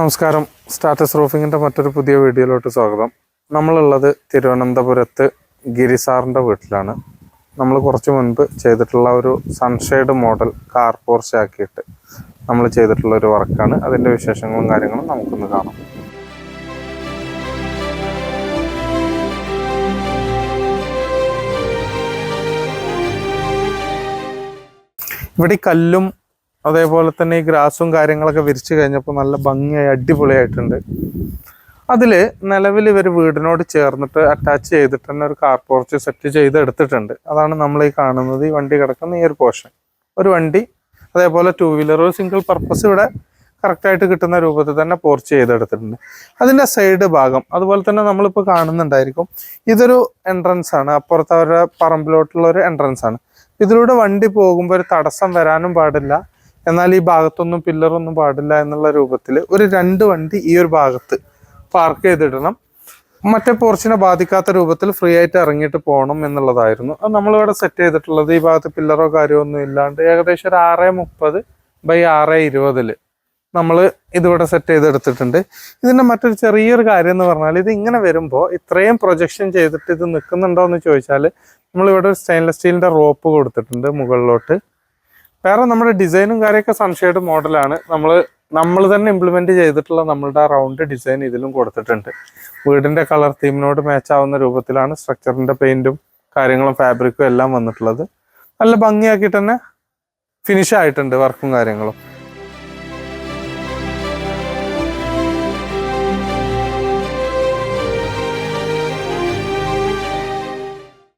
നമസ്കാരം. സ്റ്റാറ്റസ് റൂഫിങ്ങിന്റെ മറ്റൊരു പുതിയ വീഡിയോയിലോട്ട് സ്വാഗതം. നമ്മളുള്ളത് തിരുവനന്തപുരത്ത് ഗിരിസാറിന്റെ വീട്ടിലാണ്. നമ്മൾ കുറച്ച് മുൻപ് ചെയ്തിട്ടുള്ള ഒരു സൺഷെയ്ഡ് മോഡൽ കാർ പോർച്ച് ആക്കിയിട്ട് നമ്മൾ ചെയ്തിട്ടുള്ള ഒരു വർക്കാണ്. അതിന്റെ വിശേഷങ്ങളും കാര്യങ്ങളും നമുക്കൊന്ന് കാണാം. ഇവിടെ കല്ലും അതേപോലെ തന്നെ ഈ ഗ്രാസും കാര്യങ്ങളൊക്കെ വിരിച്ചു കഴിഞ്ഞപ്പോൾ നല്ല ഭംഗിയായി അടിപൊളിയായിട്ടുണ്ട്. അതിൽ നിലവിൽ ഇവർ വീടിനോട് ചേർന്നിട്ട് അറ്റാച്ച് ചെയ്തിട്ട് തന്നെ ഒരു കാർ പോർച്ച് സെറ്റ് ചെയ്ത് എടുത്തിട്ടുണ്ട്. അതാണ് നമ്മൾ ഈ കാണുന്നത്. ഈ വണ്ടി കിടക്കുന്ന ഈ ഒരു പോർഷൻ ഒരു വണ്ടി അതേപോലെ ടൂ വീലർ ഒരു സിംഗിൾ പർപ്പസ് ഇവിടെ കറക്റ്റായിട്ട് കിട്ടുന്ന രൂപത്തിൽ തന്നെ പോർച്ച് ചെയ്തെടുത്തിട്ടുണ്ട് അതിന്റെ സൈഡ് ഭാഗം അതുപോലെ തന്നെ നമ്മളിപ്പോൾ കാണുന്നുണ്ടായിരിക്കും ഇതൊരു എൻട്രൻസ് ആണ്. അപ്പുറത്ത് അവരുടെ പറമ്പിലോട്ടുള്ള ഒരു എൻട്രൻസ് ആണ്. ഇതിലൂടെ വണ്ടി പോകുമ്പോൾ ഒരു തടസ്സം വരാനും പാടില്ല. എന്നാൽ ഈ ഭാഗത്തൊന്നും പില്ലറൊന്നും പാടില്ല എന്നുള്ള രൂപത്തിൽ ഒരു രണ്ട് വണ്ടി ഈ ഒരു ഭാഗത്ത് പാർക്ക് ചെയ്തിടണം. മറ്റേ പോർച്ചിനെ ബാധിക്കാത്ത രൂപത്തിൽ ഫ്രീ ആയിട്ട് ഇറങ്ങിയിട്ട് പോകണം എന്നുള്ളതായിരുന്നു. അത് നമ്മളിവിടെ സെറ്റ് ചെയ്തിട്ടുള്ളത്. ഈ ഭാഗത്ത് പില്ലറോ കാര്യമൊന്നും ഇല്ലാണ്ട് ഏകദേശം ഒരു ആറ് മുപ്പത് ബൈ ആറ് ഇരുപതിൽ നമ്മൾ ഇതിവിടെ സെറ്റ് ചെയ്തെടുത്തിട്ടുണ്ട്. ഇതിന്റെ മറ്റൊരു ചെറിയൊരു കാര്യം എന്ന് പറഞ്ഞാൽ ഇത് ഇങ്ങനെ വരുമ്പോൾ ഇത്രയും പ്രൊജക്ഷൻ ചെയ്തിട്ട് ഇത് നിൽക്കുന്നുണ്ടോ എന്ന് ചോദിച്ചാൽ നമ്മളിവിടെ ഒരു സ്റ്റെയിൻലെസ് സ്റ്റീലിന്റെ റോപ്പ് കൊടുത്തിട്ടുണ്ട് മുകളിലോട്ട്. വേറെ നമ്മുടെ ഡിസൈനും കാര്യമൊക്കെ സൺഷെയ്ഡ് മോഡലാണ്. നമ്മൾ നമ്മൾ തന്നെ ഇംപ്ലിമെന്റ് ചെയ്തിട്ടുള്ള നമ്മളുടെ റൗണ്ട് ഡിസൈൻ ഇതിലും കൊടുത്തിട്ടുണ്ട്. വീടിന്റെ കളർ തീമിനോട് മാച്ച് ആവുന്ന രൂപത്തിലാണ് സ്ട്രക്ചറിന്റെ പെയിന്റും കാര്യങ്ങളും ഫാബ്രിക്കും എല്ലാം വന്നിട്ടുള്ളത്. നല്ല ഭംഗിയാക്കിയിട്ട് തന്നെ ഫിനിഷ് ആയിട്ടുണ്ട് വർക്കും കാര്യങ്ങളും.